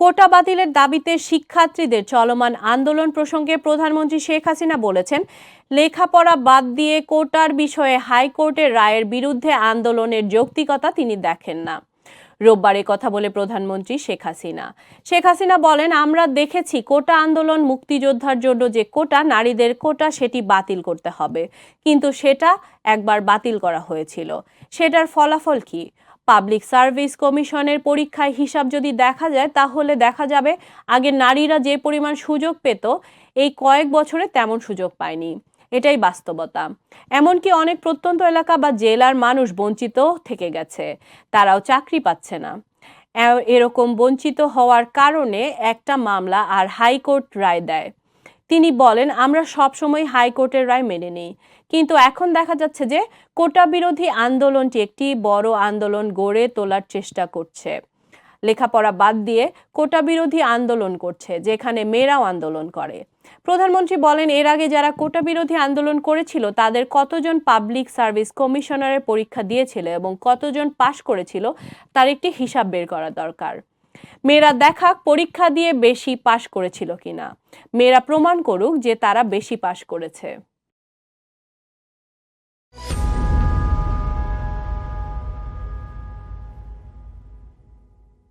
কোটা বাতিলের দাবিতে শিক্ষার্থীদের চলমান আন্দোলন প্রসঙ্গে প্রধানমন্ত্রী শেখ হাসিনা বলেছেন, লেখাপড়া বাদ দিয়ে কোটার বিষয়ে হাইকোর্টের রায়ের বিরুদ্ধে আন্দোলনের যৌক্তিকতা তিনি দেখেন না। রোববার কথা বলে প্রধানমন্ত্রী শেখ হাসিনা। শেখ হাসিনা বলেন, আমরা দেখেছি কোটা আন্দোলন মুক্তিযোদ্ধার জন্য যে কোটা, নারীদের কোটা, সেটি বাতিল করতে হবে। কিন্তু সেটা একবার বাতিল করা হয়েছিল। সেটার ফলাফল কি? পাবলিক সার্ভিস কমিশনের পরীক্ষায় হিসাব যদি দেখা যায়, তাহলে দেখা যাবে আগে নারীরা যে পরিমাণ সুযোগ পেত, এই কয়েক বছরে তেমন সুযোগ পায়নি। এটাই বাস্তবতা। এমনকি অনেক প্রত্যন্ত এলাকা বা জেলার মানুষ বঞ্চিত থেকে গেছে। তারাও চাকরি পাচ্ছে না। এরকম বঞ্চিত হওয়ার কারণে একটা মামলা আর হাইকোর্ট রায় দেয়। তিনি বলেন, আমরা সবসময় হাইকোর্টের রায় মেনে নিই। কিন্তু এখন দেখা যাচ্ছে যে কোটা বিরোধী আন্দোলনটি একটি বড় আন্দোলন গড়ে তোলার চেষ্টা করছে। লেখাপড়া বাদ দিয়ে কোটা বিরোধী আন্দোলন করছে, যেখানে মেয়েরাও আন্দোলন করে। প্রধানমন্ত্রী বলেন, এর আগে যারা কোটা বিরোধী আন্দোলন করেছিল, তাদের কতজন পাবলিক সার্ভিস কমিশনারের পরীক্ষা দিয়েছিল এবং কতজন পাশ করেছিল, তার একটি হিসাব বের করা দরকার। মেয়েরা দেখাক পরীক্ষা দিয়ে বেশি পাশ করেছিল কিনা? মেয়েরা প্রমাণ করুক যে তারা বেশি পাশ করেছে।